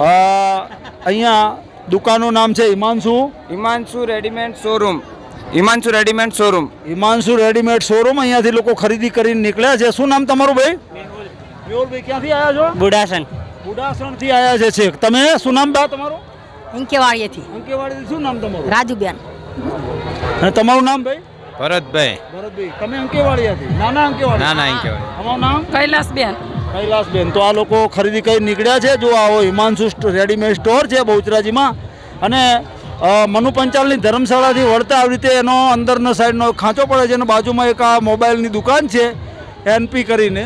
અ, અહીંયા દુકાનનું નામ છે Himanshu. Himanshu readymade showroom. Himanshu readymade showroom. Himanshu readymade showroom અહીંયાથી લોકો ખરીદી કરીને નીકળ્યા છે. શું નામ તમારું ભાઈ? મેહુલભાઈ ક્યાંથી આવ્યા છો? બુડાસન બુડાસણથી આવ્યા છે તમે શું નામ બા તમારું? ઇંકેવાડીએથી અંકેવાડીથી શું નામ તમારું? રાજુબેન. અને તમારું નામ ભાઈ? ભરતભાઈ. ભરતભાઈ. તમે અંકેવાડિયાથી? નાના અંકેવાડી? ના ના એમ કહેવાય તમારું નામ? કૈલાસબેન. કૈલાસબેન. તો આ લોકો ખરીદી કરી નીકળ્યા છે. જો આવો હિમાંશુ રેડીમેડ સ્ટોર છે બહુચરાજીમાં. અને મનુ પંચાલની ધર્મશાળાથી વળતા આવી રીતે એનો અંદરનો સાઈડનો ખાંચો પડે છે. અને બાજુમાં એક આ મોબાઈલની દુકાન છે, એનપી કરીને.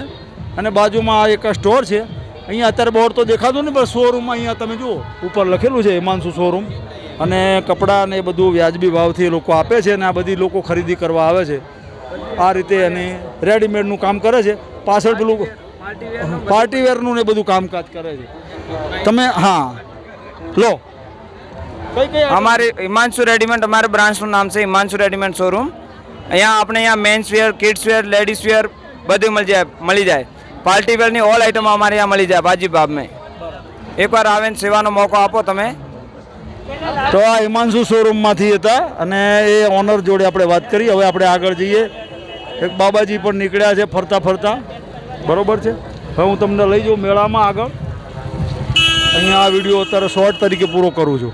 અને બાજુમાં એક સ્ટોર છે. અહીંયા અત્યારે બોર્ડ તો દેખાતું નહીં પણ શોરૂમમાં અહીંયા તમે જુઓ, ઉપર લખેલું છે હિમાંશુ શોરૂમ. અને કપડાં ને એ બધું વ્યાજબી ભાવથી લોકો આપે છે અને આ બધી લોકો ખરીદી કરવા આવે છે. આ રીતે અને રેડીમેડનું કામ કરે છે. પાછળ પેલું પાર્ટી વેરનું ને બધું કામકાજ કરે છે. તમે હા. લો. અમારી હિમાંશુ રેડીમેડ અમારે બ્રાન્ચનું નામ છે હિમાંશુ રેડીમેડ શોરૂમ. અહીંયા આપણે અહીંયા men's wear kids wear ladies wear બધું મળી જાય મળી જાય. પાર્ટી વેરની ઓલ આઇટમ અમારે અહીંયા મળી જાય ભાજી ભાવમાં એકવાર આવીને સેવાનો મોકો આપો તમે. તો આ હિમાંશુ શોરૂમમાંથી હતા અને એ ઓનર જોડે આપણે વાત કરી. હવે આપણે આગળ જઈએ. એક બાબાજી પણ નીકળ્યા છે ફરતા ફરતા. બરોબર છે? હવે હું તમને લઈ જાઉં મેળામાં આગળ. અહીંયા આ વીડિયો અત્યારે શોર્ટ તરીકે પૂરો કરું છું.